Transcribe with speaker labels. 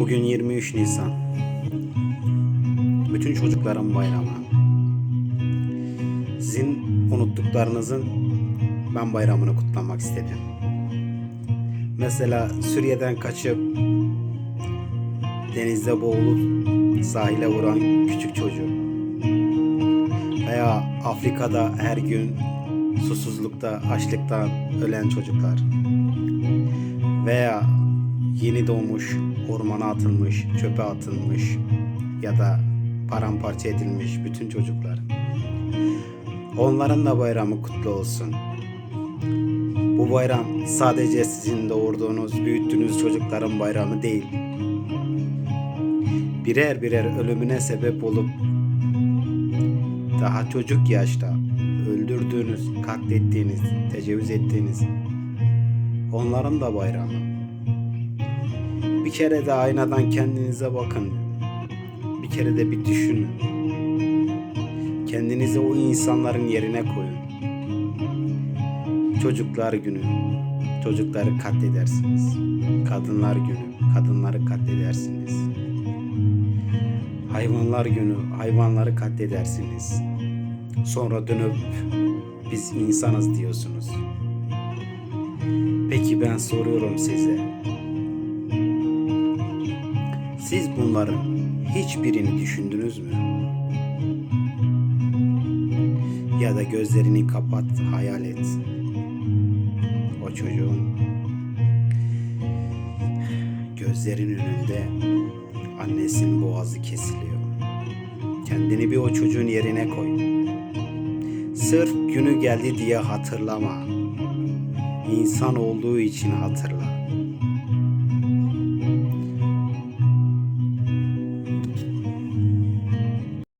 Speaker 1: Bugün 23 Nisan. Bütün çocukların bayramı. Sizin unuttuklarınızın ben bayramını kutlamak istedim. Mesela Suriye'den kaçıp denizde boğulup sahile vuran küçük çocuğu. Veya Afrika'da her gün susuzlukta, açlıktan ölen çocuklar. Veya yeni doğmuş, ormana atılmış, çöpe atılmış ya da paramparça edilmiş bütün çocuklar. Onların da bayramı kutlu olsun. Bu bayram sadece sizin doğurduğunuz, büyüttüğünüz çocukların bayramı değil. Birer birer ölümüne sebep olup daha çocuk yaşta öldürdüğünüz, katlettiğiniz, tecavüz ettiğiniz onların da bayramı. Bir kere de aynadan kendinize bakın. Bir kere de bir düşünün. Kendinizi o insanların yerine koyun. Çocuklar günü, çocukları katledersiniz. Kadınlar günü, kadınları katledersiniz. Hayvanlar günü, hayvanları katledersiniz. Sonra dönüp biz insanız diyorsunuz. Peki ben soruyorum size. Siz bunların hiçbirini düşündünüz mü? Ya da gözlerini kapat, hayal et. O çocuğun gözlerin önünde annesinin boğazı kesiliyor. Kendini bir o çocuğun yerine koy. Sırf günü geldi diye hatırlama. İnsan olduğu için hatırla.